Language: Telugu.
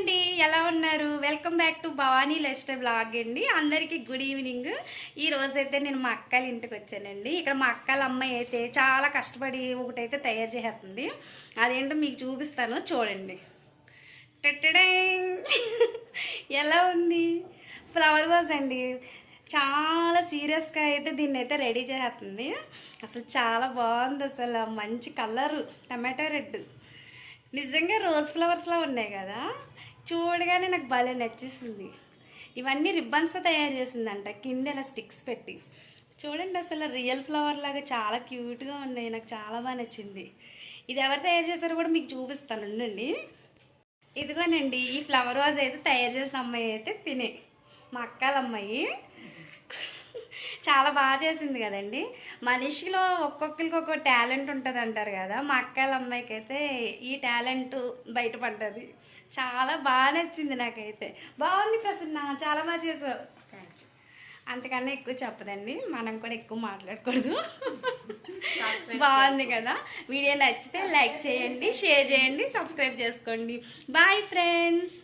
అండి ఎలా ఉన్నారు? వెల్కమ్ బ్యాక్ టు భవానీ లెస్ట్ బ్లాగ్ అండి. అందరికీ గుడ్ ఈవినింగ్ ఈ రోజైతే నేను మా అక్కల ఇంటికి వచ్చానండి. ఇక్కడ మా అక్కల అమ్మాయి అయితే చాలా కష్టపడి ఒకటైతే తయారు చేస్తుంది అదేంటో మీకు చూపిస్తాను చూడండి. టట్టడే ఎలా ఉంది? ఫ్లవర్ వాజ్ అండి. చాలా సీరియస్గా అయితే దీన్ని అయితే రెడీ చేస్తుంది అసలు చాలా బాగుంది అసలు. మంచి కలరు టమాటో రెడ్ నిజంగా రోజ్ ఫ్లవర్స్లా ఉన్నాయి కదా? చూడగానే నాకు భలే నచ్చేసింది. ఇవన్నీ రిబ్బన్స్తో తయారు చేసిందంట కింద ఇలా స్టిక్స్ పెట్టి. చూడండి అసలు రియల్ ఫ్లవర్ లాగా చాలా క్యూట్గా ఉన్నాయి నాకు చాలా బాగా నచ్చింది. ఇది ఎవరు తయారు చేశారో కూడా మీకు చూపిస్తాను ఉండండి. ఇదిగోనండి ఈ ఫ్లవర్ వాజ్ అయితే తయారు చేసిన అమ్మాయి అయితే తినే మా అక్కల అమ్మాయి చాలా బాగా చేసింది కదండి. మనిషిలో ఒక్కొక్కరికి ఒక్కో టాలెంట్ ఉంటుంది అంటారు కదా. మా అక్కల అమ్మాయికి అయితే ఈ టాలెంట్ బయటపడ్డది. చాలా బాగా నచ్చింది నాకైతే. బాగుంది ప్రసన్న చాలా బాగా చేసావు. అంతకన్నా ఎక్కువ చెప్పదండి. మనం కూడా ఎక్కువ మాట్లాడకూడదు. బాగుంది కదా. వీడియో నచ్చితే లైక్ చేయండి షేర్ చేయండి సబ్స్క్రైబ్ చేసుకోండి. Bye friends.